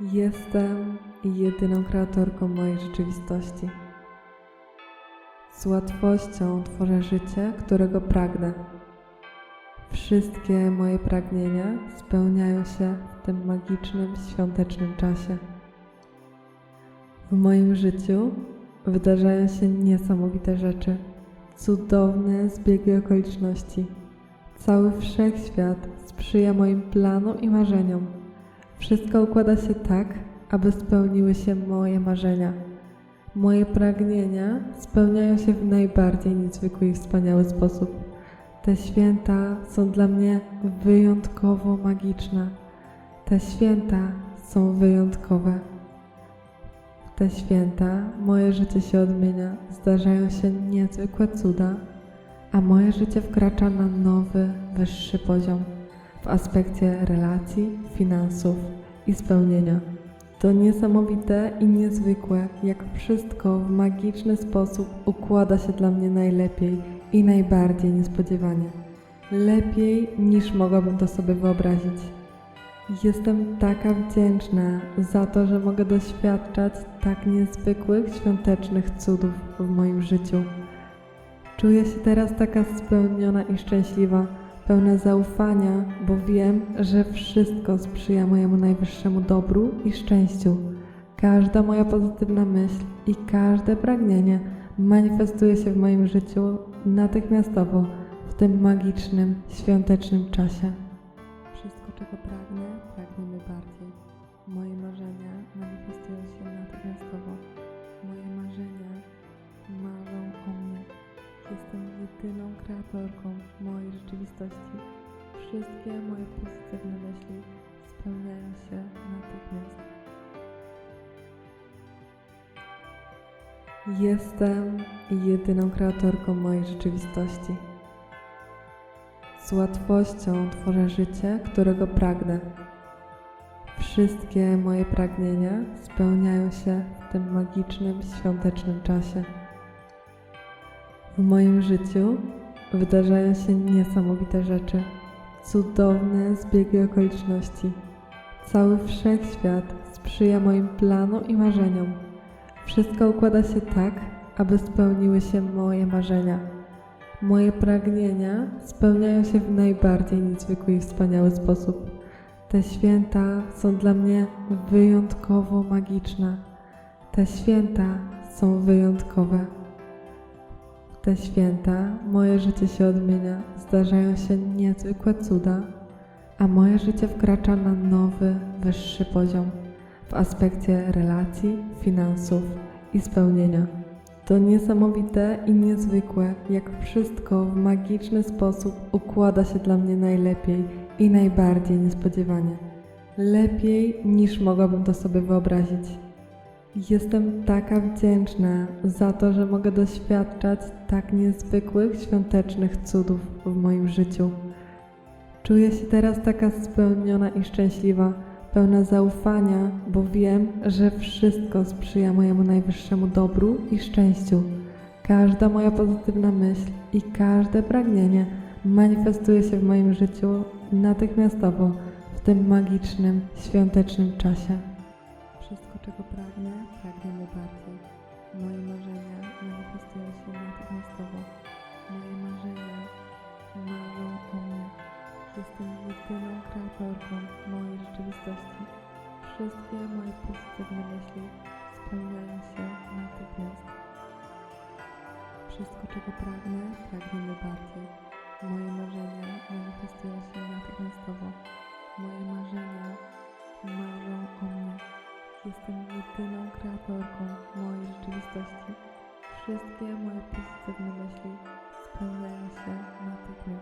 Jestem jedyną kreatorką mojej rzeczywistości. Z łatwością tworzę życie, którego pragnę. Wszystkie moje pragnienia spełniają się w tym magicznym, świątecznym czasie. W moim życiu wydarzają się niesamowite rzeczy, cudowne zbiegi okoliczności. Cały wszechświat sprzyja moim planom i marzeniom. Wszystko układa się tak, aby spełniły się moje marzenia. Moje pragnienia spełniają się w najbardziej niezwykły i wspaniały sposób. Te święta są dla mnie wyjątkowo magiczne. Te święta są wyjątkowe. W te święta moje życie się odmienia, zdarzają się niezwykłe cuda, a moje życie wkracza na nowy, wyższy poziom w aspekcie relacji, finansów i spełnienia. To niesamowite i niezwykłe, jak wszystko w magiczny sposób układa się dla mnie najlepiej i najbardziej niespodziewanie. Lepiej niż mogłabym to sobie wyobrazić. Jestem taka wdzięczna za to, że mogę doświadczać tak niezwykłych świątecznych cudów w moim życiu. Czuję się teraz taka spełniona i szczęśliwa, pełna zaufania, bo wiem, że wszystko sprzyja mojemu najwyższemu dobru i szczęściu. Każda moja pozytywna myśl i każde pragnienie manifestuje się w moim życiu natychmiastowo w tym magicznym, świątecznym czasie. Wszystko, czego pragnę, pragnie mi bardziej. Moje marzenia manifestują się natychmiastowo. Moje marzenia marzą o mnie. Jestem jedyną kreatorką rzeczywistości. Wszystkie moje pozytywne myśli spełniają się natychmiast. Jestem jedyną kreatorką mojej rzeczywistości. Z łatwością tworzę życie, którego pragnę. Wszystkie moje pragnienia spełniają się w tym magicznym, świątecznym czasie. W moim życiu wydarzają się niesamowite rzeczy, cudowne zbiegi okoliczności. Cały wszechświat sprzyja moim planom i marzeniom. Wszystko układa się tak, aby spełniły się moje marzenia. Moje pragnienia spełniają się w najbardziej niezwykły i wspaniały sposób. Te święta są dla mnie wyjątkowo magiczne. Te święta są wyjątkowe. Te święta moje życie się odmienia, zdarzają się niezwykłe cuda, a moje życie wkracza na nowy, wyższy poziom w aspekcie relacji, finansów i spełnienia. To niesamowite i niezwykłe, jak wszystko w magiczny sposób układa się dla mnie najlepiej i najbardziej niespodziewanie. Lepiej niż mogłabym to sobie wyobrazić. Jestem taka wdzięczna za to, że mogę doświadczać tak niezwykłych świątecznych cudów w moim życiu. Czuję się teraz taka spełniona i szczęśliwa, pełna zaufania, bo wiem, że wszystko sprzyja mojemu najwyższemu dobru i szczęściu. Każda moja pozytywna myśl i każde pragnienie manifestuje się w moim życiu natychmiastowo w tym magicznym, świątecznym czasie. Czego pragnę, pragnie mi bardziej. Moje marzenia manifestują się natychmiastowo. Moje marzenia marzą o mnie. Jestem jedyną kreatorką mojej rzeczywistości. Wszystkie moje pozytywne myśli spełniają się natychmiast. Wszystko, czego pragnę, pragnie mi bardziej. Moje marzenia manifestują się natychmiastowo. Moje marzenia marzą o mnie. Jestem aktorką mojej rzeczywistości. Wszystkie moje pozytywne myśli spełniają się na natychmiast.